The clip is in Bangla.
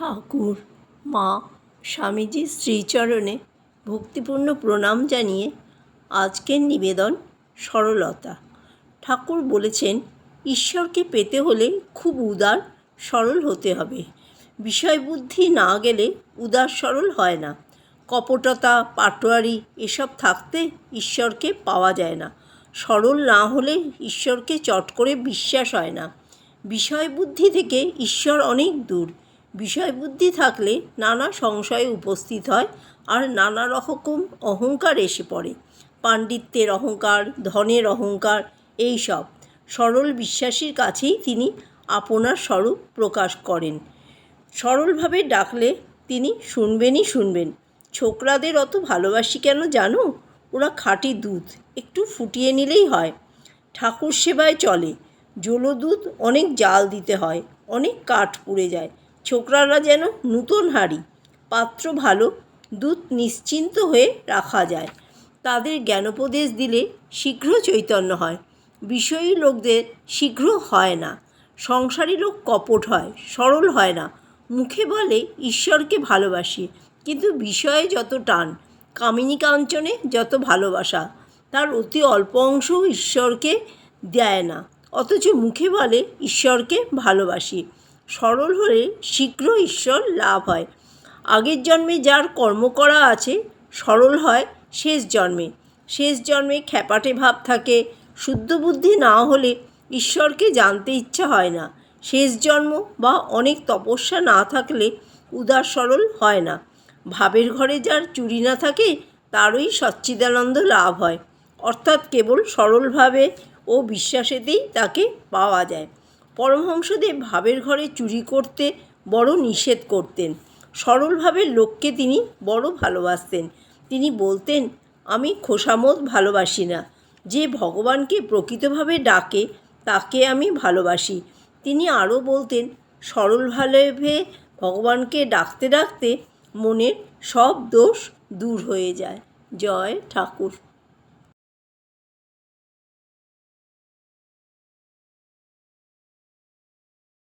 ঠাকুর, মা, স্বামীজির শ্রীচরণে ভক্তিপূর্ণ প্রণাম জানিয়ে আজকের নিবেদন সরলতা। ঠাকুর বলেছেন, ঈশ্বরকে পেতে হলে খুব উদার, সরল হতে হবে। বিষয়বুদ্ধি না গেলে উদার, সরল হয় না। কপটতা, পাটোয়ারি এসব থাকতে ঈশ্বরকে পাওয়া যায় না। সরল না হলে ঈশ্বরকে চট করে বিশ্বাস হয় না। বিষয়বুদ্ধি থেকে ঈশ্বর অনেক দূর। বিষয়বুদ্ধি থাকলে নানা সংশয় উপস্থিত হয় আর নানা রকম অহংকার এসে পড়ে। পাণ্ডিত্যের অহংকার, ধনের অহংকার, এই সব। সরল বিশ্বাসীর কাছেই তিনি আপনার স্বরূপ প্রকাশ করেন। সরলভাবে ডাকলে তিনি শুনবেনই শুনবেন। ছোকরাদের অত ভালোবাসি কেন জানো? ওরা খাঁটি দুধ, একটু ফুটিয়ে নিলেই হয়। ঠাকুর সেবায় চলে। জলো দুধ অনেক জাল দিতে হয়, অনেক কাঠ পুড়ে যায়। ছোকরারা যেন নূতন হাঁড়ি, পাত্র ভালো দুধ নিশ্চিন্ত হয়ে রাখা যায়। তাদের জ্ঞানোপদেশ দিলে শীঘ্র চৈতন্য হয়। বিষয়ী লোকদের শীঘ্র হয় না। সংসারী লোক কপট হয়, সরল হয় না। মুখে বলে, ঈশ্বরকে ভালোবাসি, কিন্তু বিষয়ে যত টান, কামিনী কাঞ্চনে যত ভালোবাসা, তার অতি অল্প অংশ ঈশ্বরকে দেয় না। অথচ মুখে বলে, ঈশ্বরকে ভালোবাসি। সরল হলে শীঘ্র ঈশ্বর লাভ হয়। আগের জন্মে যার কর্ম করা আছে, সরল হয় শেষ জন্মে। শেষ জন্মে খ্যাপাটে ভাব থাকে, শুদ্ধ বুদ্ধি না হলে ঈশ্বরকে জানতে ইচ্ছা হয় না। শেষ জন্ম বা অনেক তপস্যা না থাকলে উদার সরল হয় না। ভাবের ঘরে যার চুরি না থাকে, তারই সচ্চিদানন্দ লাভ হয়। অর্থাৎ কেবল সরলভাবে ও বিশ্বাসেতেই তাকে পাওয়া যায়। পরমহংসদেব ভাবের ঘরে চুরি করতে বড় নিষেধ করতেন। সরলভাবে লোককে তিনি বড় ভালোবাসতেন। তিনি বলতেন, আমি খোসামত ভালোবাসি না। যে ভগবানকে প্রকৃতভাবে ডাকে, তাকে আমি ভালোবাসি। তিনি আরও বলতেন সরলভাবে ভগবানকে ডাকতে ডাকতে মনের সব দোষ দূর হয়ে যায়। জয় ঠাকুর।